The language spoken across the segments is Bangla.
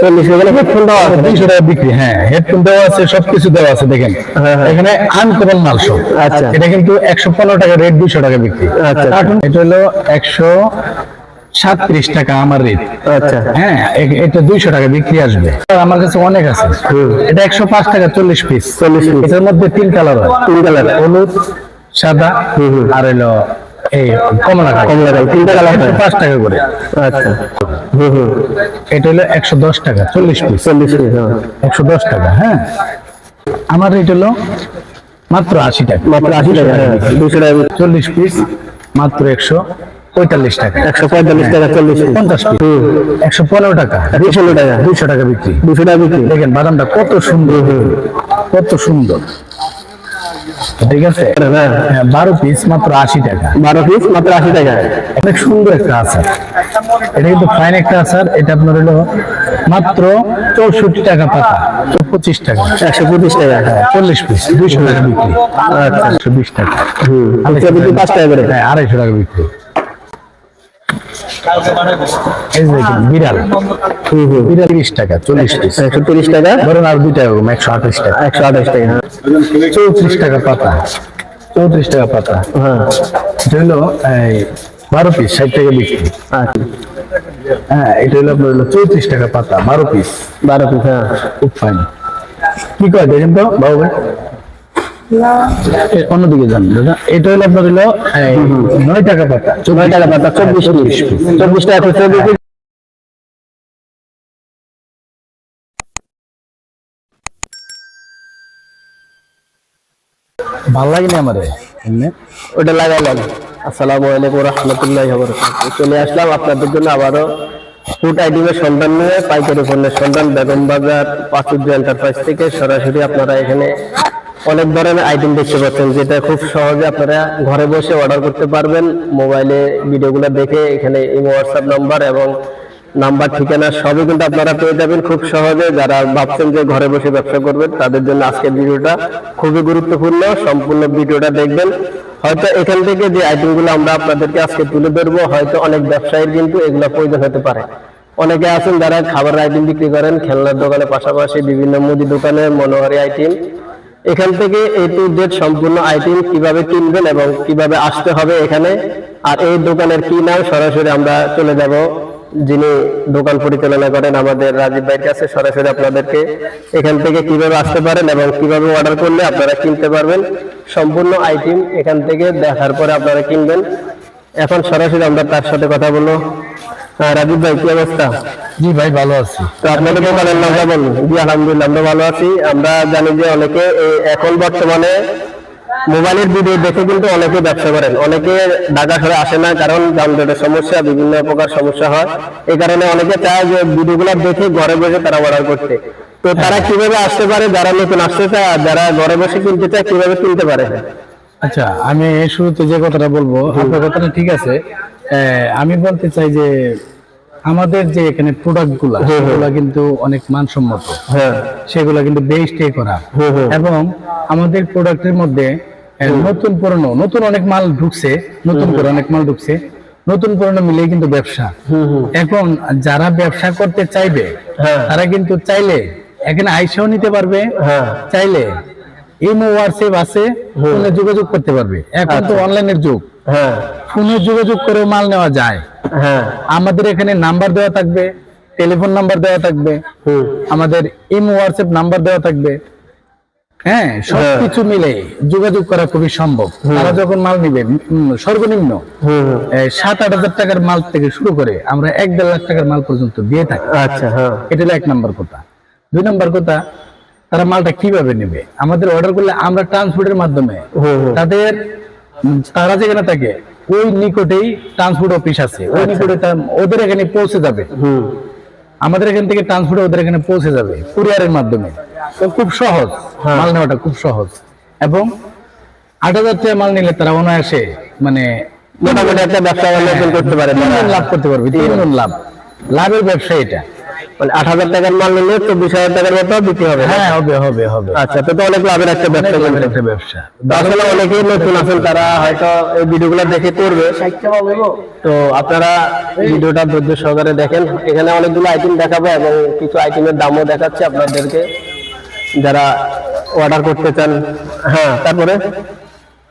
চল্লিশ এখানে হেডফোন দেওয়া আছে দুইশো টাকা বিক্রি হ্যাঁ হেডফোন দেওয়া আছে সবকিছু দেওয়া আছে দেখেন। হ্যাঁ, হ্যাঁ। এখানে আনকমন মাল সব। আচ্ছা। এটা কিন্তু একশো পনেরো টাকা রেট দুইশো টাকা বিক্রি। আচ্ছা। এটা হলো একশো সাতত্রিশ টাকা আমার রেট আচ্ছা। হ্যাঁ এটা দুইশো টাকা বিক্রি আসবে। আমার কাছে অনেক আছে। এটা একশো পাঁচ টাকা চল্লিশ পিস চল্লিশ পিস এটার মধ্যে তিন কালার তিন কালার হলুদ সাদা আর হলো এই কমলা কমলা কালার, তিনটা কালার হয়। পাঁচ টাকা করে। আচ্ছা। হুম হুম। এটা হলো একশো দশ টাকা চল্লিশ পিস। চল্লিশ পিস হ্যাঁ। একশো দশ টাকা হ্যাঁ। আমার হলো মাত্র আশি টাকা। মাত্র আশি টাকা হ্যাঁ। দুশো টাকা। চল্লিশ পিস মাত্র একশো পঁয়তাল্লিশ টাকা। একশো পঁয়তাল্লিশ টাকা চল্লিশ পঞ্চাশ পিস। একশো পনেরো টাকা। ষোলো টাকা। দুইশো টাকা বিক্রি। দুশো টাকা বিক্রি। দেখেন বাদামটা কত সুন্দর। কত সুন্দর। ঠিক আছে? হ্যাঁ বারো পিস মাত্র আশি টাকা। বারো পিস মাত্র আশি টাকা। অনেক সুন্দর একটা আচার। এটা কিন্তু ফাইন একটা আচার। এটা আপনার হলো মাত্র চৌষট্টি টাকা পাতা। পঁচিশ টাকা। একশো পঁচিশ টাকা। হ্যাঁ চল্লিশ পিস দুইশো টাকা বিক্রি। আচ্ছা। একশো বিশ টাকা। পাঁচ টাকা করে। হ্যাঁ আড়াইশো টাকা বিক্রি। বিড়াল? হুম হুম। বিড়াল তিরিশ টাকা চল্লিশ পিস। একশো তিরিশ টাকা? ধরুন আর একশো আঠাশ টাকা। একশো আঠাশ টাকা হ্যাঁ। চৌত্রিশ টাকা পাতা। চৌত্রিশ টাকা পাতা। হ্যাঁ। এটা হলো এই বারো পিস ষাট টাকা বিক্রি। আচ্ছা। হ্যাঁ এটা হলো আপনার হলো চৌত্রিশ টাকা পাতা বারো পিস। বারো পিস হ্যাঁ। খুব ফাইন কি কয় দেখেন তো বাবু ভাই? অন্যদিকে যান দাদা। এটা হলো আপনার হলো নয় টাকা পাতা। নয় টাকা পাতা চব্বিশ চব্বিশ টাকা বিক্রি ভালো লাগে না আমারে? ওটা লাগালাম আসসালামু আলাইকুম রহমতুল্লাহ চলে আসলাম আপনাদের জন্য আবারও ফুড আইটেমের সন্ধান নিয়ে পাইকারি পণ্যের সন্ধান বেগম বাজার পাচুর্য এন্টারপ্রাইজ থেকে সরাসরি আপনারা এখানে অনেক ধরনের আইটেম দেখতে পাচ্ছেন, যেটা খুব সহজে আপনারা ঘরে বসে অর্ডার করতে পারবেন। মোবাইলে ভিডিওগুলো দেখে এখানে ইমো হোয়াটসঅ্যাপ নাম্বার এবং নাম্বার ঠিকানা সবই কিন্তু আপনারা পেয়ে যাবেন খুব সহজে। যারা ভাবছেন যে ঘরে বসে ব্যবসা করবেন, তাদের জন্য আজকের ভিডিওটা খুবই গুরুত্বপূর্ণ। সম্পূর্ণ ভিডিওটা দেখবেন। হয়তো এখান থেকে যে আইটেমগুলো আমরা আপনাদেরকে আজকে তুলে ধরবো, হয়তো অনেক ব্যবসায়ীর কিন্তু এগুলো প্রয়োজন হতে পারে। অনেকে আছেন যারা খাবারের আইটেম বিক্রি করেন, খেলনার দোকানের পাশাপাশি বিভিন্ন মুদি দোকানে মনোহারি আইটেম এখান থেকে এ টু জেড সম্পূর্ণ আইটেম কীভাবে কিনবেন এবং কীভাবে আসতে হবে এখানে? আর এই দোকানের কি নাম? সরাসরি আমরা চলে যাব। যিনি দোকান পরিচালনা করেন আমাদের রাজীব ভাইয়ের কাছে, সরাসরি আপনাদেরকে এখান থেকে কীভাবে আসতে পারেন এবং কীভাবে অর্ডার করলে আপনারা কিনতে পারবেন। সম্পূর্ণ আইটেম এখান থেকে দেখার পরে আপনারা কিনবেন। এখন সরাসরি আমরা তার সাথে কথা বলব। রাজীব ভাই কি অবস্থা? জি ভাই ভালো আছি। তো আপনাদের দোকানের নামটা বলুন। জি আলহামদুলিল্লাহ আমরা ভালো আছি। আমরা জানি যে অনেকে এখন বর্তমানে মোবাইলের ভিডিও দেখে কিন্তু অনেকে ব্যবসা করেন। অনেকে ঢাকা শহরে আসে না কারণ যানজটের সমস্যা বিভিন্ন প্রকার সমস্যা হয়। এই কারণে অনেকে চায় যে ভিডিওগুলো দেখে ঘরে বসে তারা অর্ডার করতে। তো তারা কীভাবে আসতে পারে যারা নতুন আসতে চায় আর যারা ঘরে বসে কিনতে চায় কীভাবে কিনতে পারে? আচ্ছা আমি শুরুতে যে কথাটা বলব আপনার কথাটা ঠিক আছে। আমি বলতে চাই যে আমাদের যে এখানে প্রোডাক্টগুলা সেগুলা কিন্তু অনেক মানসম্মত। হ্যাঁ। সেগুলো কিন্তু বেস্টে করা। এবং আমাদের প্রোডাক্টের মধ্যে নতুন পুরনো নতুন অনেক মাল ঢুকছে নতুন করে অনেক মাল ঢুকছে নতুন পুরনো মিলেই কিন্তু ব্যবসা। এখন যারা ব্যবসা করতে চাইবে হ্যাঁ। তারা কিন্তু চাইলে এখানে আইসাও নিতে পারবে হ্যাঁ। চাইলে ইমো হোয়াটসঅ্যাপ আছে যোগাযোগ করতে পারবে। এখন তো অনলাইনের যুগ। হ্যাঁ। ফোনে যোগাযোগ করে মাল নেওয়া যায়। হ্যাঁ। আমাদের এখানে নাম্বার দেওয়া থাকবে টেলিফোন নাম্বার দেওয়া থাকবে আমাদের ইমো হোয়াটসঅ্যাপ নাম্বার দেওয়া থাকবে। হ্যাঁ সবকিছু মিলে যোগাযোগ করা খুবই সম্ভব। তারা যখন মাল নিবে সর্বনিম্ন সাত আট হাজার টাকার মাল থেকে শুরু করে আমরা এক দেড় লাখ টাকার মাল পর্যন্ত দিয়ে থাকি। আচ্ছা হ্যাঁ। এটা হলো এক নম্বর কথা। দুই নম্বর কথা তারা মালটা কীভাবে নেবে? আমাদের অর্ডার করলে আমরা ট্রান্সপোর্টের মাধ্যমে তাদের তারা যেখানে থাকে ওই নিকটেই ট্রান্সপোর্ট অফিস আছে। ওই নিকটে ওদের এখানে পৌঁছে যাবে। আমাদের এখান থেকে ট্রান্সপোর্ট ওদের এখানে পৌঁছে যাবে কুরিয়ারের মাধ্যমে। তো খুব সহজ মাল নেওয়াটা খুব সহজ। এবং আট হাজার টাকা মাল নিলে তারা অনায়াসে মানে মোটামুটি একটা ব্যবসা করতে পারে লাভ করতে পারবে লাভ। লাভের ব্যবসা এটা। মানে আট হাজার টাকার মাল নিলে চব্বিশ হাজার টাকার মতো বিক্রি হবে হ্যাঁ হবে হবে হবে। আচ্ছা তো অনেক লাভের একটা ব্যবসা অনেক একটা ব্যবসা। আসলে অনেকেই নতুন আছেন তারা হয়তো এই ভিডিওগুলো দেখে করবে। তো আপনারা ভিডিওটা ধৈর্য সহকারে দেখেন। এখানে অনেকগুলো আইটেম দেখাবো এবং কিছু আইটেমের দামও দেখাচ্ছে আপনাদেরকে। যারা অর্ডার করতে চান হ্যাঁ তারপরে?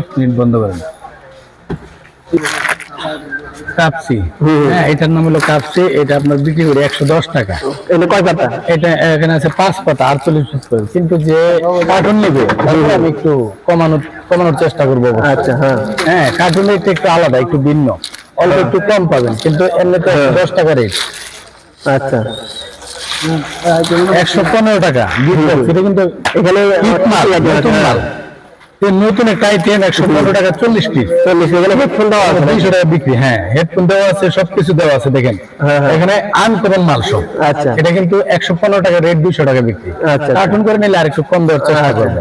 এক মিনিট বন্ধ করেন। কাপসি। হ্যাঁ এটার নাম হলো কাপসি এটা আপনার বিক্রি করি একশো দশ টাকা। কয় পাতা? এটা এখানে আছে পাঁচ পাতা আটচল্লিশ পিস কিন্তু যে কার্টুন নেবে আমি একটু কমানোর কমানোর চেষ্টা করব আচ্ছা হ্যাঁ। হ্যাঁ কার্টুনের একটু আলাদা একটু ভিন্ন। অল্প একটু কম পাবেন কিন্তু এমনিতে দশ টাকা রেট। আচ্ছা। একশো পনেরো টাকা কিন্তু এখানে নতুন একটা একশো পনেরো টাকা চল্লিশ পিস চল্লিশ হেডফোন দেওয়া আছে দুইশো টাকা বিক্রি হ্যাঁ হেডফোন দেওয়া আছে সবকিছু দেওয়া আছে দেখেন। হ্যাঁ, হ্যাঁ। এখানে আনকমন মাল সব। আচ্ছা। এটা কিন্তু একশো পনেরো টাকা রেট দুইশো টাকা বিক্রি। আচ্ছা। কার্টুন করে নিলে আর একটু কম দেওয়ার চেষ্টা আচ্ছা। করবে।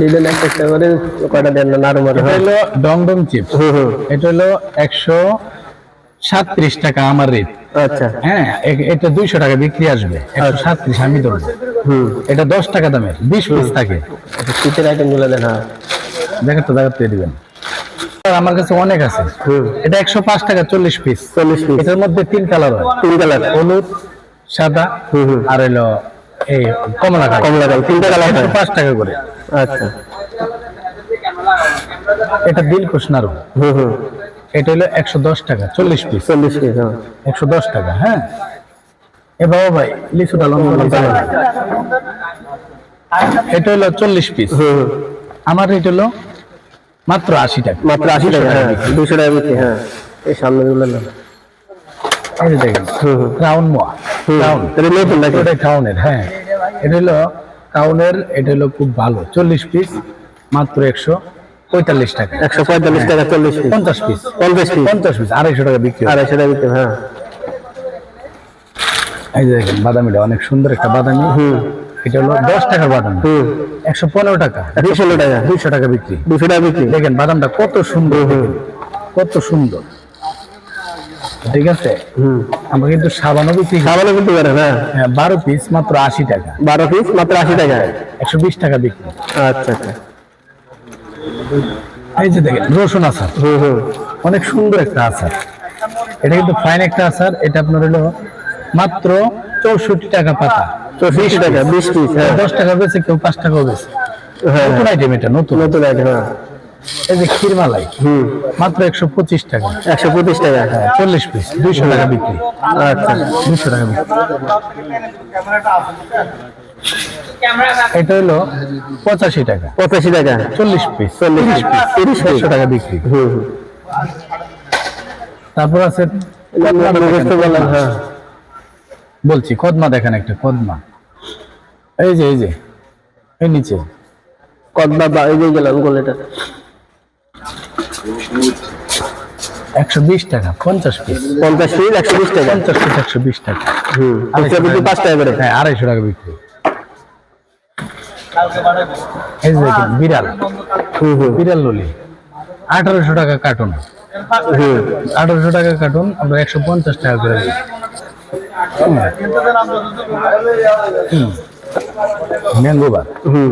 দিলেন একটা একটা করে কয়টা দেন না নাড়ু মারু এটা হলো ডং ডং চিপস। হুম হুম। এটা হলো একশো সাতত্রিশ টাকা আমার রেট আচ্ছা। হ্যাঁ এটা দুইশো টাকা বিক্রি আসবে। একশো সাতত্রিশ আমি ধরবো। এটা দশ টাকা দামের বিশ পিস থাকে। শীতের আইটেমগুলো দেন দেখাতে দেখাতে দিবেন। আমার কাছে অনেক আছে। এটা একশো পাঁচ টাকা চল্লিশ পিস। চল্লিশ পিস। এটার মধ্যে তিন কালার হয়। তিন কালার। হলুদ সাদা আর হলো এই কমলা কালার। কমলা কালার তিনটা কালার একশো পাঁচ টাকা করে। আচ্ছা। এটা দিল কুশনারু হুম হুম। এটা হলো একশো দশ টাকা চল্লিশ পিস চল্লিশ পিস হ্যাঁ। একশো দশ টাকা হ্যাঁ? এ বাবা ভাই লিচুটা লম্বা এটা হলো চল্লিশ পিস আমার রেট হলো মাত্র আশি টাকা। মাত্র আশি টাকা হ্যাঁ। দুশো টাকা বিক্রি হ্যাঁ। এই সামনে গুলো না ক্রাউন মোয়া এটা ক্রাউনের হ্যাঁ। এটা হলো ক্রাউনের এটা হলো খুব ভালো চল্লিশ পিস মাত্র একশো। পঁয়তাল্লিশ টাকা। একশো পঁয়তাল্লিশ টাকা চল্লিশ পিস। পঞ্চাশ পিস। পঞ্চাশ পিস? পঞ্চাশ পিস আড়াইশো টাকা বিক্রি আড়াইশো টাকা বিক্রি হ্যাঁ এই যে দেখেন বাদামিটা অনেক সুন্দর একটা বাদামি। হুম। এটা হলো দশ টাকার বাদামি। একশো পনেরো টাকা। ষোলো টাকা। দুইশো টাকা বিক্রি। দুশো টাকা বিক্রি। দেখেন বাদামটা কত সুন্দর। কত সুন্দর। ঠিক আছে? হুম। আমরা কিন্তু সাবানও বিক্রি করি। খাবারও বিক্রি করেন হ্যাঁ। হ্যাঁ বারো পিস মাত্র আশি টাকা। বারো পিস মাত্র আশি টাকা। একশো বিশ টাকা বিক্রি। আচ্ছা আচ্ছা। এই যে দেখেন রসুন আচার। অনেক সুন্দর একটা আচার। এটা কিন্তু ফাইন একটা আচার। এটা আপনার হলো মাত্র চৌষট্টি টাকা পাতা। চৌষট্টি টাকা বিশ পিস হ্যাঁ। দশ টাকা বেছে কেউ পাঁচ টাকাও বেছে হ্যাঁ। নতুন আইটেম এটা নতুন। নতুন আইটেম হ্যাঁ। এই যে ক্ষীরমালাই মাত্র একশো পঁচিশ টাকা। একশো পঁচিশ টাকা চল্লিশ পিস দুইশো টাকা বিক্রি। আচ্ছা। দুইশো টাকা বিক্রি। এটা হলো পঁচাশি টাকা। পঁচাশি টাকা। চল্লিশ পিস চল্লিশ পিস তিরিশ টাকা বিক্রি। তারপর আছে হ্যাঁ। বলছি কদমা দেখেন একটা কদমা। এই যে এই যে এই নিচে। কদমা বা এই যে গেলাম গোলেটা। একশো বিশ টাকা পঞ্চাশ পিস পঞ্চাশ পিস একশো বিশ টাকা। পঞ্চাশ পিস একশো বিশ টাকা। হুম। পাঁচ টাকা করে। হ্যাঁ আড়াইশো টাকা বিক্রি। এই দেখেন বিড়াল। বিড়াল ললি। আঠারোশো টাকা কার্টুন। হুম। আঠারোশো টাকা কার্টুন আমরা একশো পঞ্চাশ টাকা করে দিই।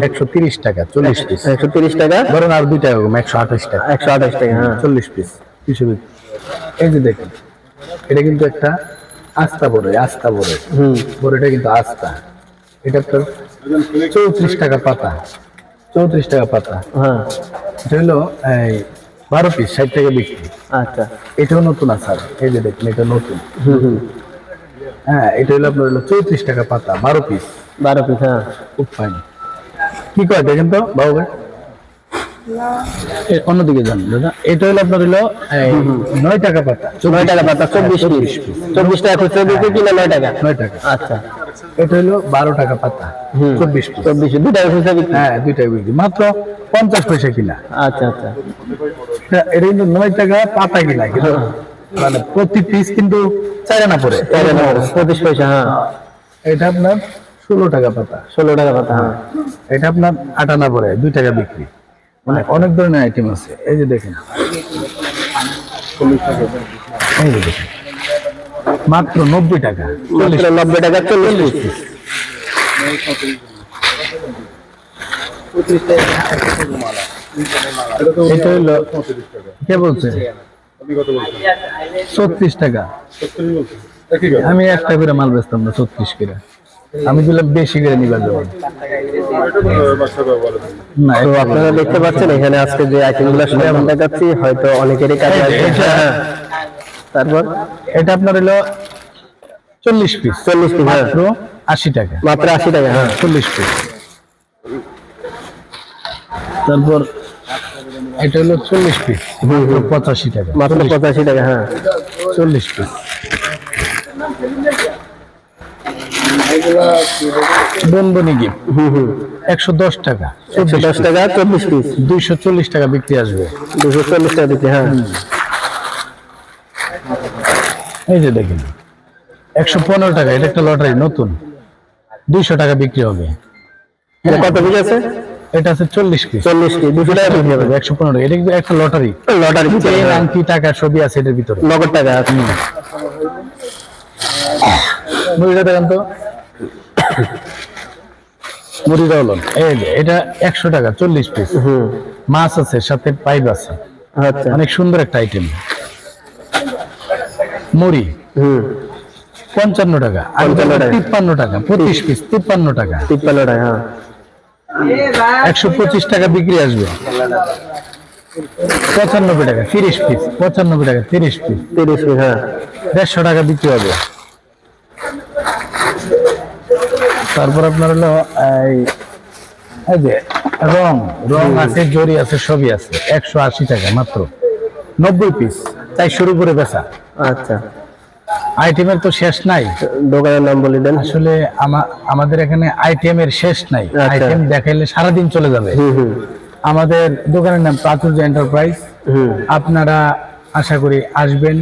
একশো তিরিশ টাকা চল্লিশ পিস। একশো তিরিশ টাকা? ধরুন আর দুই টাকা কম একশো আঠাশ টাকা। একশো আঠাশ টাকা হ্যাঁ। চল্লিশ পিস। কিছু এই যে দেখেন এটা কিন্তু একটা আস্তা বড়ে আস্তা বড়ে হুম। বড়িটা কিন্তু আস্তা। এটা আপনার চৌত্রিশ টাকা পাতা। চৌত্রিশ টাকা পাতা। হ্যাঁ। এটা হলো এই বারো পিস ষাট টাকা বিক্রি। আচ্ছা। এটাও নতুন আচার। এই যে দেখুন এটা নতুন। হ্যাঁ এটা হলো আপনার হলো চৌত্রিশ টাকা পাতা বারো পিস বারো পিস হ্যাঁ। খুব ফাইন কি কয় দেখেন তো বাবু ভাই। অন্যদিকে যান দাদা। এটা হলো আপনার হলো নয় টাকা পাতা। নয় টাকা পাতা চব্বিশ চব্বিশ টাকা খুচরা বিক্রি কিনা নয় টাকা। নয় টাকা। আচ্ছা। এটা হলো বারো টাকা পাতা চব্বিশ টাকা হ্যাঁ দুইটাই বিক্রি মাত্র পঞ্চাশ পয়সা কিনা। আচ্ছা আচ্ছা। এটা- এটা কিন্তু নয় টাকা পাতা কিনা কিন্তু। মানে প্রতি পিস কিন্তু চার আনা পড়ে পঁচিশ পয়সা হ্যাঁ। এটা আপনার ষোলো টাকা পাতা। ষোলো টাকা পাতা হ্যাঁ। এটা আপনার আট আনা পড়ে দুই টাকা বিক্রি। মানে অনেক ধরনের আইটেম আছে। এই যে দেখেন। এই যে দেখুন। মাত্র নব্বই টাকা নব্বই টাকা চল্লিশ এটা হইল কে বলছে? ছত্রিশ টাকা। আমি একটা করে মাল বেচতাম না ছত্রিশ করে। আমি দিলাম বেশি করে নিবার জন্য না তো আপনারা দেখতে পাচ্ছেন এখানে আজকে যে আইটেমগুলো সন্ধান দেখাচ্ছি হয়তো অনেকেরই কাজে তারপর এটা আপনার হলো চল্লিশ পিস চল্লিশ পিস হ্যাঁ। মাত্র আশি টাকা। মাত্র আশি টাকা হ্যাঁ। চল্লিশ পিস তারপর এটা হলো চল্লিশ পিস পঁচাশি টাকা। মাত্র পঁচাশি টাকা হ্যাঁ। চল্লিশ পিস বনবনি গিফট একশো দশ টাকা একশো দশ টাকা চব্বিশ পিস দুইশো চল্লিশ টাকা বিক্রি আসবে। দুশো চল্লিশ টাকা দিচ্ছি হ্যাঁ। এই যে দেখেন একশো পনেরো টাকা এটা একটা লটারি নতুন। দুইশো টাকা বিক্রি হবে। এটা কত পিস আছে? এটা আছে চল্লিশ পিস চল্লিশ পিস দুশো টাকা বিক্রি হবে। একশো পনেরো এটা কিন্তু একটা লটারি। লটারি আংটি টাকা সবই আছে এটার ভিতরে। নগদ টাকা আছে। মুড়িটা দেখেন তো। মুড়িটা হলো এই যে এটা একশো টাকা চল্লিশ পিস মাছ আছে সাথে পাইপ আছে। আচ্ছা। অনেক সুন্দর একটা আইটেম মুড়ি। পঞ্চান্ন টাকা। তিপ্পান্ন টাকা পঁচিশ পিস তিপ্পান্ন টাকা। তিপ্পান্ন টাকা হ্যাঁ। একশো পঁচিশ টাকা বিক্রি আসবে। পঁচানব্বই টাকা তিরিশ পিস পঁচানব্বই টাকা তিরিশ পিস তিরিশ পিস হ্যাঁ। দেড়শো টাকা বিক্রি হবে। তারপর আপনার হলো এই এই যে রং রং আছে জরি আছে সবই আছে। একশো আশি টাকা মাত্র। নব্বই পিস তাই শুরু করে বেচা। আচ্ছা। আইটেমের তো শেষ নাই। দোকানের নাম বলে দেন। আসলে আমাদের এখানে আইটেমের শেষ নাই। আচ্ছা। আইটেম দেখাইলে সারাদিন চলে যাবে। আমাদের দোকানের নাম প্রাচুর্য এন্টারপ্রাইজ। আপনারা আশা করি আসবেন।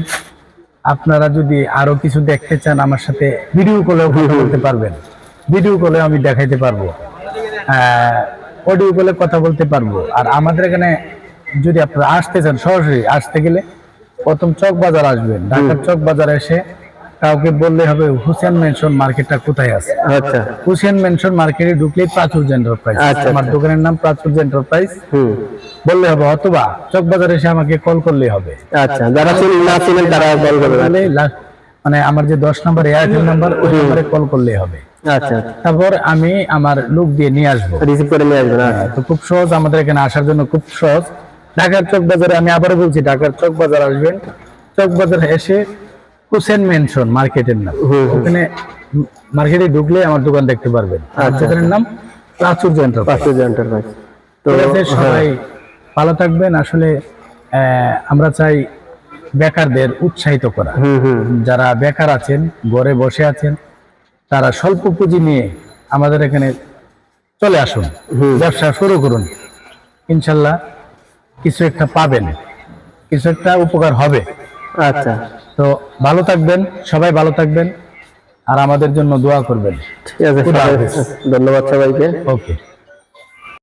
আপনারা যদি আরও কিছু দেখতে চান আমার সাথে ভিডিও কলেও কথা বলতে পারবেন। ভিডিও কলে আমি দেখাইতে পারব। অডিও কলে কথা বলতে পারব। আর আমাদের এখানে যদি আপনারা আসতে চান সরাসরি আসতে গেলে প্রথম চক বাজার আসবেন ঢাকার চক বাজার এসে কাউকে বললে হবে হুসেন মেনশন মার্কেটটা কোথায় আছে? আচ্ছা। হুসেন মেনশন মার্কেটে ঢুকলেই প্রাচুর্য এন্টারপ্রাইজ আচ্ছা, আমার আচ্ছা। দোকানের নাম প্রাচুর্য এন্টারপ্রাইজ বললে হবে অথবা চক বাজার এসে আমাকে কল করলেই হবে। আচ্ছা যারা চিনেন না চিনেন তারা কল লা- মানে আমার যে দশ নম্বর এয়ারটেল নাম্বার ওই নম্বরে কল করলে হবে। আচ্ছা তারপর আমি আমার লোক দিয়ে নিয়ে আসব। রিসিভ করে নিয়ে আসবেন আচ্ছা। তো খুব সহজ আমাদের এখানে আসার জন্য খুব সহজ। ঢাকার চক বাজারে আমি আবারও বলছি ঢাকার চক বাজার আসবেন। চক বাজার এসে হুসেন মেনশন মার্কেটের নাম। ওখানে মার্কেটে ঢুকলে আমার দোকান দেখতে পারবেন। আর দোকানের নাম প্রাচুর্য এন্টারপ্রাইজ এন্টারপ্রাইজ তো সবাই ভালো থাকবেন। আসলে আমরা চাই বেকারদের উৎসাহিত করা। যারা বেকার আছেন ঘরে বসে আছেন তারা স্বল্প পুঁজি নিয়ে আমাদের এখানে চলে আসুন। ব্যবসা শুরু করুন। ইনশাল্লাহ কিছু একটা পাবেন। কিছু একটা উপকার হবে। আচ্ছা। তো ভালো থাকবেন সবাই ভালো থাকবেন আর আমাদের জন্য দোয়া করবেন। ঠিক আছে। ধন্যবাদ সবাইকে। ওকে।